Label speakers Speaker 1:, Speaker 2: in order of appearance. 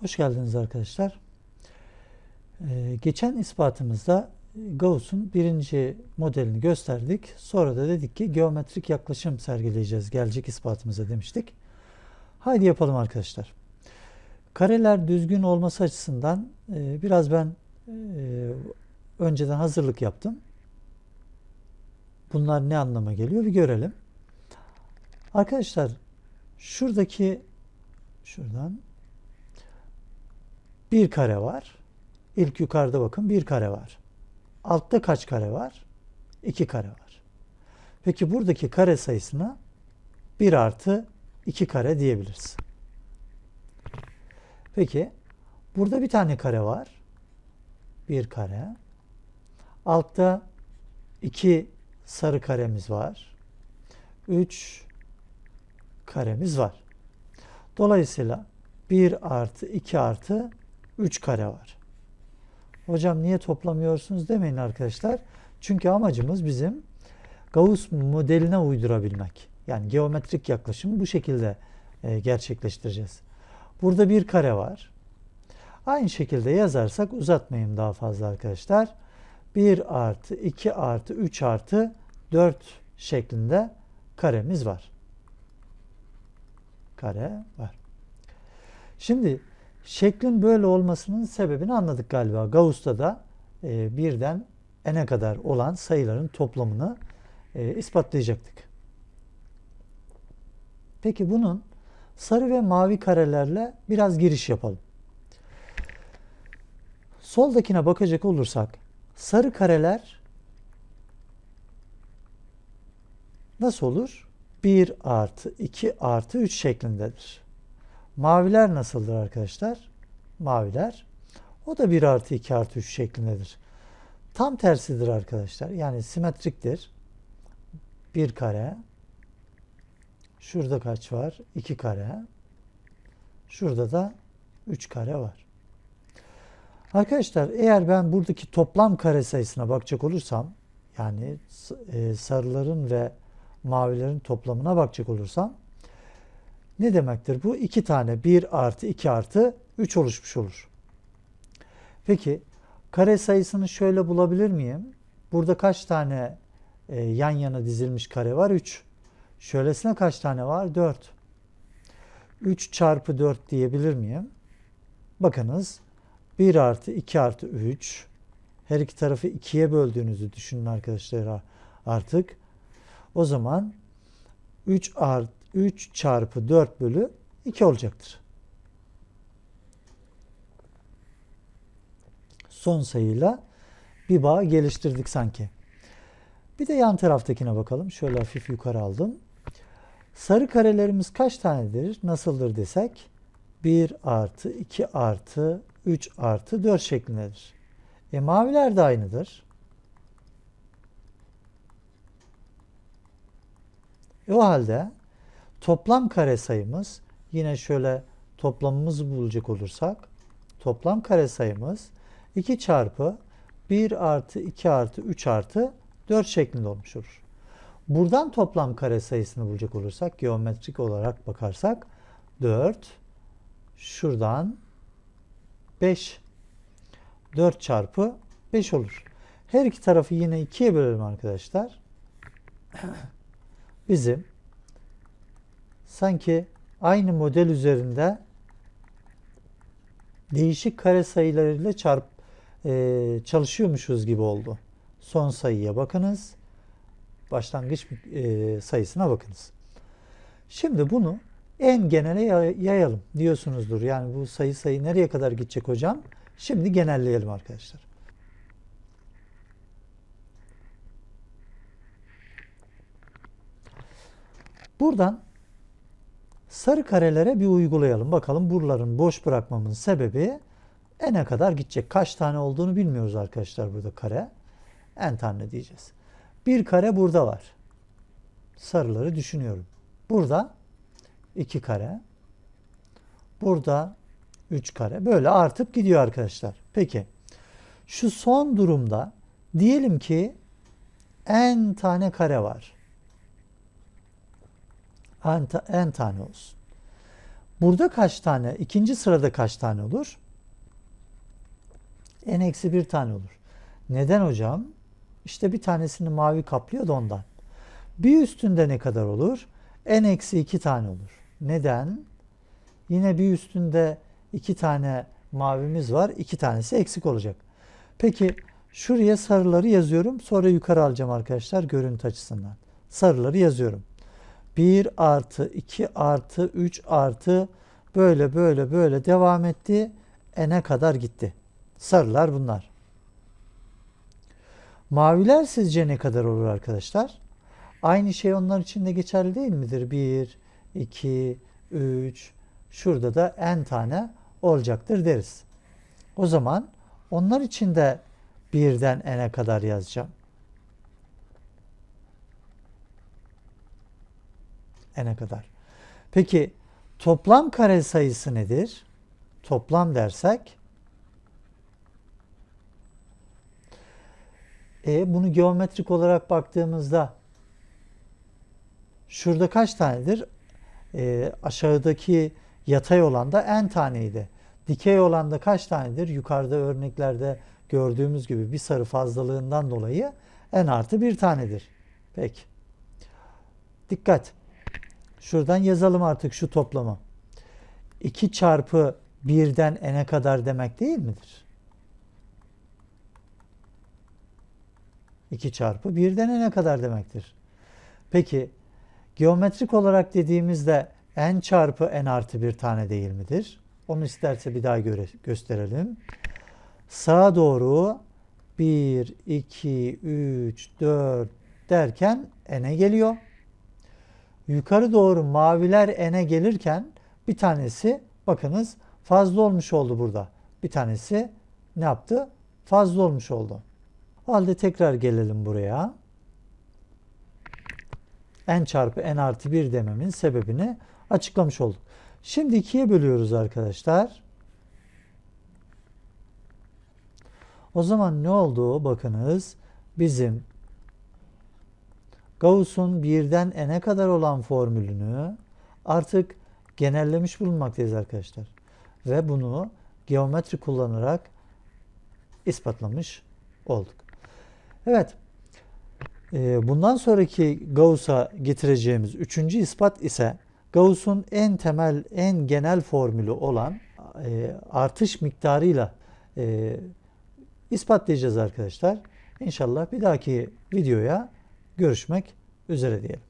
Speaker 1: Hoş geldiniz arkadaşlar. Ee, geçen ispatımızda Gauss'un birinci modelini gösterdik. Sonra da dedik ki geometrik yaklaşım sergileyeceğiz gelecek ispatımıza demiştik. Haydi yapalım arkadaşlar. Kareler düzgün olması açısından e, biraz ben e, önceden hazırlık yaptım. Bunlar ne anlama geliyor bir görelim. Arkadaşlar şuradaki şuradan bir kare var. İlk yukarıda bakın bir kare var. Altta kaç kare var? İki kare var. Peki buradaki kare sayısına 1 artı 2 kare diyebiliriz. Peki burada bir tane kare var. Bir kare. Altta iki sarı karemiz var. 3 karemiz var. Dolayısıyla 1 artı 2 artı 3 kare var. Hocam niye toplamıyorsunuz demeyin arkadaşlar. Çünkü amacımız bizim Gauss modeline uydurabilmek. Yani geometrik yaklaşımı bu şekilde e, gerçekleştireceğiz. Burada bir kare var. Aynı şekilde yazarsak uzatmayayım daha fazla arkadaşlar. 1 artı 2 artı 3 artı 4 şeklinde karemiz var. Kare var. Şimdi şeklin böyle olmasının sebebini anladık galiba. Gauss'ta da e, birden n'e kadar olan sayıların toplamını e, ispatlayacaktık. Peki bunun sarı ve mavi karelerle biraz giriş yapalım. Soldakine bakacak olursak sarı kareler nasıl olur? 1 artı 2 artı 3 şeklindedir. Maviler nasıldır arkadaşlar? Maviler o da 1 artı 2 artı 3 şeklindedir. Tam tersidir arkadaşlar. Yani simetriktir. Bir kare. Şurada kaç var? 2 kare. Şurada da 3 kare var. Arkadaşlar eğer ben buradaki toplam kare sayısına bakacak olursam yani e, sarıların ve mavilerin toplamına bakacak olursam ne demektir bu? 2 tane 1 artı 2 artı 3 oluşmuş olur. Peki kare sayısını şöyle bulabilir miyim? Burada kaç tane e, yan yana dizilmiş kare var? 3. Şöylesine kaç tane var? 4. 3 çarpı 4 diyebilir miyim? Bakınız 1 artı 2 artı 3 her iki tarafı 2'ye böldüğünüzü düşünün arkadaşlar artık. O zaman 3 art 3 çarpı 4 bölü 2 olacaktır. Son sayıyla bir bağ geliştirdik sanki. Bir de yan taraftakine bakalım. Şöyle hafif yukarı aldım. Sarı karelerimiz kaç tanedir? Nasıldır desek? 1 artı 2 artı 3 artı 4 şeklindedir. E maviler de aynıdır. E o halde toplam kare sayımız yine şöyle toplamımızı bulacak olursak toplam kare sayımız 2 çarpı 1 artı 2 artı 3 artı 4 şeklinde olmuş olur. Buradan toplam kare sayısını bulacak olursak geometrik olarak bakarsak 4 şuradan 5 4 çarpı 5 olur. Her iki tarafı yine 2'ye bölelim arkadaşlar. Bizim sanki aynı model üzerinde değişik kare sayılarıyla çarp e, çalışıyormuşuz gibi oldu. Son sayıya bakınız. Başlangıç e, sayısına bakınız. Şimdi bunu en genele yayalım diyorsunuzdur. Yani bu sayı sayı nereye kadar gidecek hocam? Şimdi genelleyelim arkadaşlar. Buradan sarı karelere bir uygulayalım. Bakalım buraların boş bırakmamın sebebi n'e kadar gidecek. Kaç tane olduğunu bilmiyoruz arkadaşlar burada kare. n tane diyeceğiz. Bir kare burada var. Sarıları düşünüyorum. Burada iki kare. Burada üç kare. Böyle artıp gidiyor arkadaşlar. Peki şu son durumda diyelim ki n tane kare var. N, n tane olsun. Burada kaç tane? ikinci sırada kaç tane olur? n eksi bir tane olur. Neden hocam? İşte bir tanesini mavi kaplıyor da ondan. Bir üstünde ne kadar olur? n eksi iki tane olur. Neden? Yine bir üstünde iki tane mavimiz var. iki tanesi eksik olacak. Peki şuraya sarıları yazıyorum. Sonra yukarı alacağım arkadaşlar görüntü açısından. Sarıları yazıyorum. 1 artı 2 artı 3 artı böyle böyle böyle devam etti. N'e kadar gitti. Sarılar bunlar. Maviler sizce ne kadar olur arkadaşlar? Aynı şey onlar için de geçerli değil midir? 1, 2, 3, şurada da n tane olacaktır deriz. O zaman onlar için de birden n'e kadar yazacağım. N'e kadar. Peki toplam kare sayısı nedir? Toplam dersek e, bunu geometrik olarak baktığımızda şurada kaç tanedir? E, aşağıdaki yatay olan da n taneydi. Dikey olan da kaç tanedir? Yukarıda örneklerde gördüğümüz gibi bir sarı fazlalığından dolayı n artı bir tanedir. Peki. Dikkat. Şuradan yazalım artık şu toplamı. 2 çarpı 1'den n'e kadar demek değil midir? 2 çarpı 1'den n'e kadar demektir. Peki geometrik olarak dediğimizde n çarpı n artı bir tane değil midir? Onu isterse bir daha göre, gösterelim. Sağa doğru 1, 2, 3, 4 derken n'e geliyor. Yukarı doğru maviler n'e gelirken bir tanesi bakınız fazla olmuş oldu burada. Bir tanesi ne yaptı? Fazla olmuş oldu. O halde tekrar gelelim buraya. n çarpı n artı 1 dememin sebebini açıklamış olduk. Şimdi ikiye bölüyoruz arkadaşlar. O zaman ne oldu? Bakınız bizim Gauss'un birden n'e kadar olan formülünü artık genellemiş bulunmaktayız arkadaşlar. Ve bunu geometri kullanarak ispatlamış olduk. Evet. e, Bundan sonraki Gauss'a getireceğimiz üçüncü ispat ise Gauss'un en temel, en genel formülü olan e, artış miktarıyla e, ispatlayacağız arkadaşlar. İnşallah bir dahaki videoya görüşmek üzere diyelim.